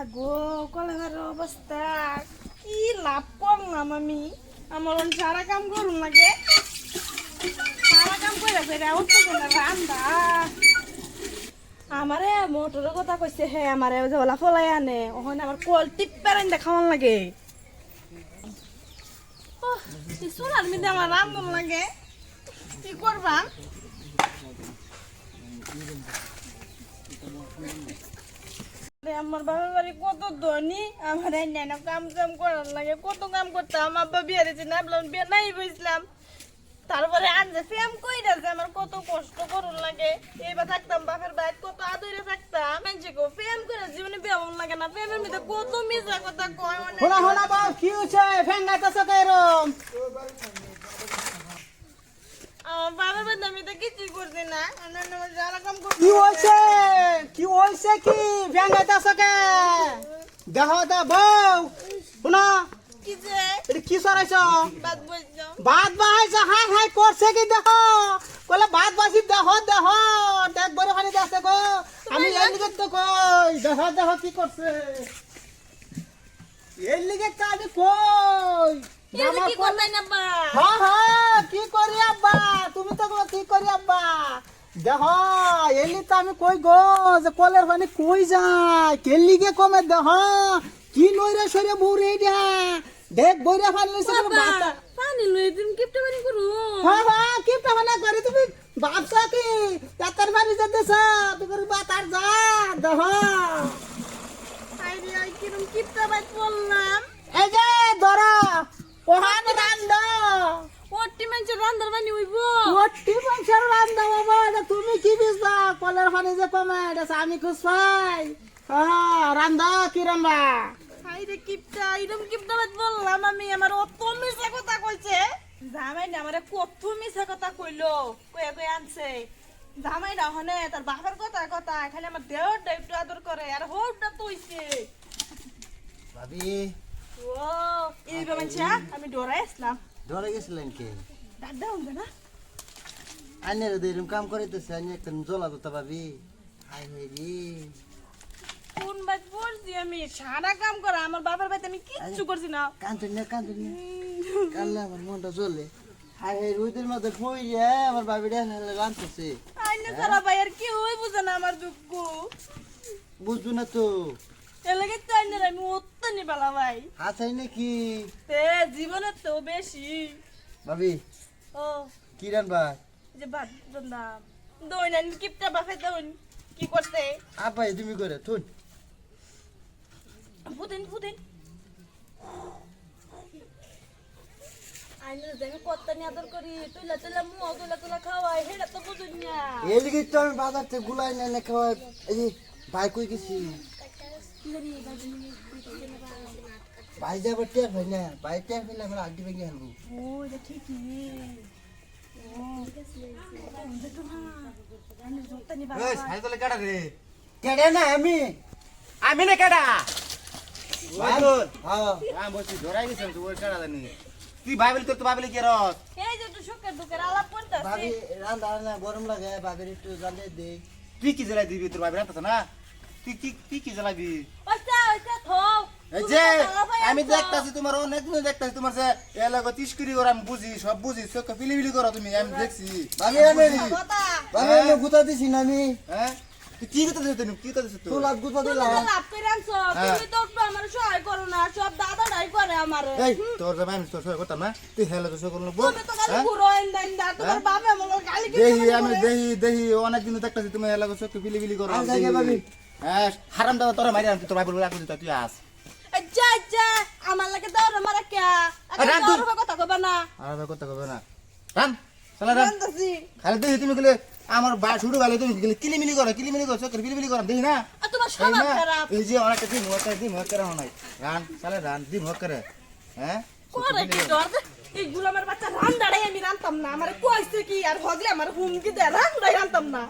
আগো কলেজের অবস্থা। কি লাভ করলাম আমি? আমার সারা কাম করুন লাগে। সারা কাম করে ফেরে উঠতে রান্দা আমারে মোটরের কথা কইছে হে, আমারে ওলা ফলাই আনে। ওখানে আমার কল টিপ্পের আনতে খাওয়ান লাগে। সোনার মধ্যে আমার রান্ধন লাগে। কি করবা? আমার বাবার বাড়ি কত ধনী, আমার নেন কাম কাম করার লাগে, কত কাম করতাম আব্বা বিয়ে দিয়েছে, না বিয়ে নাই বুঝলাম। তারপরে আনছে ফেম কই যাচ্ছে আমার কত কষ্ট করুন লাগে। এইবার থাকতাম বাপের বাইর কত আদরে থাকতাম। মানছে গো ফেম করে জীবনে ভালো লাগে না ফেমের মধ্যে কত মিশা কথা কয় অনেক। হোনা হোনা বাপ কি হচ্ছে ফ্যান গাইতেছ কেরম আমার বাবার বাড়িতে আমি তো কিছুই করছি না। কি হয়েছে? কি হয়েছে কি? ফ্যান গাইতেছ কে? দেহ দে বউ। শোনা। এটা কি সরাইছ? বাদ ভাত বাহাইছ হাই হাই করছে কি দেহ? কলে ভাত বাসি দেহ দেহ। দেখ বড় খানি দেখছে গো আমি এর লিগে তো কই? দেহ দেহ কি করছে? এর লিগে আমি কই? কি যে না বা? হ্যাঁ হ্যাঁ কি করি আব্বা তুমি তো গো কি করি আব্বা। দেখ এলি তো আমি কই গো যে কলের পানি কই যায়? কেলি গে কমে দেখ কি নইরে সরে বউরে এটা দেখ বইরে ফান লইছে পানি লই তুমি কিপটা পানি করু? হ্যাঁ হ্যাঁ কি টানা করে তুমি বাপসা কি? তাতার বাড়ি যেতেছ তুমি বাতার যা দেখ আইরে আই কিরম কিপটা বাই বললাম এই যে ধর ওহান রান্দ ওটি মানুষ রান্দার পানি হইব ওটি মানুষের রান্দা বাবা এটা তুমি কি বুঝবা কলের পানি যে কমে এটা আমি খুশ পাই। রান্দা কি কিপটা কিপটা বললাম আমি আমার অত মিছা কথা কইছে। জামাই না আমারে কত মিছা কথা কইলো কয়ে কয়ে আনছে। জামাই না হনে তার বাপের কথা কথা খালি আমার দেহটা একটু আদর করে আর হোকটা তো ভাবি। ও এই আমি ডরাই আসলাম। ধরে গেছিলেন কে? দাদা না? আইনের এরকম কাম করাইতেছে আইনে একটা জ্বলা তো ভাবি। হাই হাই রে। কোন বাজ বলছি আমি? সারা কাম করা আমার বাবার বাড়িতে আমি কিচ্ছু করছি না। কান্দুন না কান্দুন না। কানলে আমার মনটা জ্বলে। হাই হাই রুইদের মধ্যে ফই রে? আমার ভাবিটা রাঁধতেছে আইনে সারা ভাই আর কি হই বুঝে না আমার দুঃখ। বুঝব না তো। এলাকে তো আইনে আমি অত্য নিবালা ভাই। হাসাই নাকি? তে জীবনের তো বেশি। ভাবি ও। কি রানবা যে বাদ বন্দাম দইনান কিপটা বাফে দইন কি করতে আপাই তুমি করে থুন ফুদিন ফুদিন না। বাজার থেকে গুলাই না না ভাই কই গেছি? ভাই যাবার হয় না ভাই হইলে আমার আড্ডি ভেঙে আনব। ও ঠিকই ও দেখো না আমি জোতা নিবা সাইকেলে কেডা না আমি আমি না কেডা? হ্যাঁ। বলছি তুই ভাবিলি তোর তো ভাবিলি কি রস? এই যে তুই সুখের দুঃখের আলাপ করতেছিস ভাবি রান্না রান্না গরম লাগে ভাবির একটু জ্বালিয়ে দেই। তুই কি জ্বালাই দিবি তোর ভাবি রাখতেছ না? তুই কি কি জ্বালাবি? যে আমি দেখতাছি তোমার অনেক দিন দেখতাছি তোমার যে এলাকা তিসকুরি করে আমি বুঝি সব বুঝি চোখ পিলিবিলি করো তুমি আমি দেখছি। আমি কথা। আমি গুতা দিছি না আমি। হ্যাঁ? তুই কি করতেছিস তুমি? কি করতেছিস তুই তোলাত গুতা তুমি লাভ করে আনছো তুমি তো আমার সহায় করো না সব দাদারাই করে আমারে। এই তোর জামাই আমি তোর সহায় করতাম না তুই হেলে তো সহায় করল তুমি তো খালি পুরো ইন্দান দা তোমার বাবা আমার গালি কি দেহি আমি দেহি দেহি অনেক দিন দেখতাছি তুমি এলাকা চোখ পিলিবিলি করো হ্যাঁ হারাম দাও তোরা মারি তোর ভাই বলে রাখছি তুই আস। যা যা আমার লাগে দাও রে মারা কে। রান তুই। এখন কথা কইবা না। আর ভাই কথা কবে না। রান চলে রান। খালি দেখি তুমি গেলে আমার বা শুরু গেলে তুমি গেলে কিলিমিলি করো কিলিমিলি করো চোখের করো দেখি না? তোমার এই স্বভাব খারাপ। এই যে অনেকটা দিন হচ্ছে দিন হচ্ছে রাও নাই। রান চলে রান দিন হচ্ছে করে। হ্যাঁ? করে কি ডর দে? এই গুলামের বাচ্চা রান্দাড়াই আমি রান্তাম না। আমার কইছে কি আর হগলে আমার হুমকি দে রান্দাই রান্তাম না।